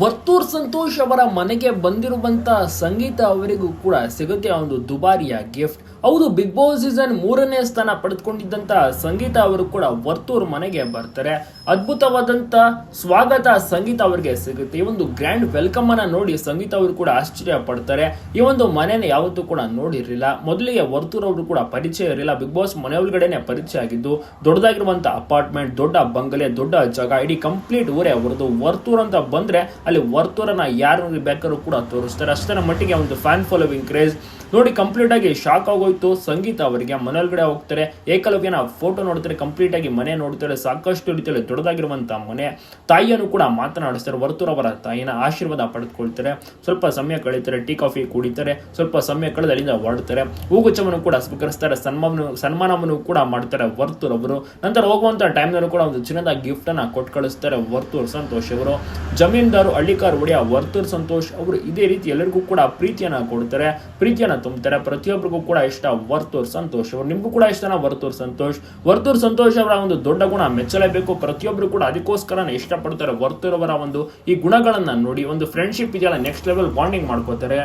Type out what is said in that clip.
ವರ್ತೂರ್ ಸಂತೋಷ್ ಅವರ ಮನೆಗೆ ಬಂದಿರುವಂತ ಸಂಗೀತ ಅವರಿಗೂ ಕೂಡ ಸಿಗುತ್ತೆ ಒಂದು ದುಬಾರಿಯ ಗಿಫ್ಟ್ ಹೌದು ಬಿಗ್ ಬಾಸ್ ಸೀಸನ್ ಮೂರನೇ ಸ್ಥಾನ ಪಡೆದುಕೊಂಡಿದ್ದಂತ ಸಂಗೀತ ಅವರು ಕೂಡ ವರ್ತೂರ್ ಮನೆಗೆ ಬರ್ತಾರೆ. ಅದ್ಭುತವಾದಂತ ಸ್ವಾಗತ ಸಂಗೀತ ಅವರಿಗೆ ಸಿಗುತ್ತೆ. ಈ ಒಂದು ಗ್ರ್ಯಾಂಡ್ ವೆಲ್ಕಮ್ ಅನ್ನ ನೋಡಿ ಸಂಗೀತ ಅವರು ಕೂಡ ಆಶ್ಚರ್ಯ ಪಡ್ತಾರೆ. ಈ ಒಂದು ಮನೆನ ಯಾವತ್ತೂ ಕೂಡ ನೋಡಿರಲಿಲ್ಲ. ಮೊದಲಿಗೆ ವರ್ತೂರ್ ಅವರು ಕೂಡ ಪರಿಚಯ ಇರಲಿಲ್ಲ. ಬಿಗ್ ಬಾಸ್ ಮನೆ ಒಳಗಡೆನೆ ಪರಿಚಯ ಆಗಿದ್ದು, ದೊಡ್ಡದಾಗಿರುವಂತ ಅಪಾರ್ಟ್ಮೆಂಟ್ ದೊಡ್ಡ ಬಂಗಲೆ, ದೊಡ್ಡ ಜಾಗ, ಇಡೀ ಕಂಪ್ಲೀಟ್ ಊರೇ ಅವರದು ವರ್ತೂರ್ ಅಂತ ಬಂದ್ರೆ ಅಲ್ಲಿ ವರ್ತೂರನ ಯಾರು ಬೇಕಾದ್ರೂ ಕೂಡ ತೋರಿಸ್ತಾರೆ. ಅಷ್ಟರ ಮಟ್ಟಿಗೆ ಒಂದು ಫ್ಯಾನ್ ಫಾಲೋವಿಂಗ್ ಕ್ರೇಜ್ ನೋಡಿ ಕಂಪ್ಲೀಟ್ ಆಗಿ ಶಾಕ್ ಆಗೋಯ್ತು. ಸಂಗೀತ ಅವರಿಗೆ ಮನೆಯೊಳಗಡೆ ಹೋಗ್ತಾರೆ. ಏಕಲವ್ಯನ ಫೋಟೋ ನೋಡ್ತಾರೆ. ಕಂಪ್ಲೀಟ್ ಆಗಿ ಮನೆ ನೋಡ್ತಾರೆ. ಸಾಕಷ್ಟು ರೀತಿಯಲ್ಲಿ ದೊಡ್ಡದಾಗಿರುವಂತ ಮನೆ. ತಾಯಿಯನ್ನು ಕೂಡ ಮಾತನಾಡಿಸ್ತಾರೆ. ವರ್ತೂರ್ ಅವರ ತಾಯಿನ ಆಶೀರ್ವಾದ ಪಡೆದುಕೊಳ್ತಾರೆ. ಸ್ವಲ್ಪ ಸಮಯ ಕಳೀತಾರೆ. ಟೀ, ಕಾಫಿ ಕುಡಿತಾರೆ. ಸ್ವಲ್ಪ ಸಮಯ ಕಳೆದ ಅಲ್ಲಿಂದ ಹೊರಡ್ತಾರೆ. ಹೂಗುಚ್ಛವನ್ನು ಕೂಡ ಸ್ವೀಕರಿಸ್ತಾರೆ. ಸನ್ಮಾನ ಸನ್ಮಾನವನ್ನು ಕೂಡ ಮಾಡ್ತಾರೆ ವರ್ತೂರ್ ಅವರು. ನಂತರ ಹೋಗುವಂತ ಟೈಮ್ನಲ್ಲೂ ಕೂಡ ಒಂದು ಚಿನ್ನದ ಗಿಫ್ಟನ್ನು ಕೊಟ್ಟು ಕಳಿಸ್ತಾರೆ ವರ್ತೂರ್ ಸಂತೋಷ್ ಅವರು. ಜಮೀನ್ದಾರು ಹಳ್ಳಿಕಾರ್ ಒಡೆಯ ವರ್ತರ್ ಸಂತೋಷ್ ಅವರು ಇದೇ ರೀತಿ ಎಲ್ಲರಿಗೂ ಕೂಡ ಪ್ರೀತಿಯನ್ನ ಕೊಡ್ತಾರೆ, ಪ್ರೀತಿಯನ್ನ ತುಂಬುತ್ತಾರೆ ಪ್ರತಿಯೊಬ್ಬರಿಗೂ ಕೂಡ ಇಷ್ಟ ವರ್ತೂರ್ ಸಂತೋಷ್ ಅವರು. ನಿಮಗೂ ಕೂಡ ಇಷ್ಟನ ವರ್ತೂರ್ ಸಂತೋಷ್? ವರ್ತೂರ್ ಸಂತೋಷ್ ಅವರ ಒಂದು ದೊಡ್ಡ ಗುಣ ಮೆಚ್ಚಲೇಬೇಕು. ಪ್ರತಿಯೊಬ್ಬರು ಕೂಡ ಅದಕ್ಕೋಸ್ಕರ ಇಷ್ಟಪಡ್ತಾರೆ ವರ್ತೂರ್ ಅವರ ಒಂದು ಈ ಗುಣಗಳನ್ನು ನೋಡಿ. ಒಂದು ಫ್ರೆಂಡ್ಶಿಪ್ ಇದೆಯಲ್ಲ ನೆಕ್ಸ್ಟ್ ಲೆವೆಲ್ ಬಾಂಡಿಂಗ್ ಮಾಡ್ಕೋತಾರೆ.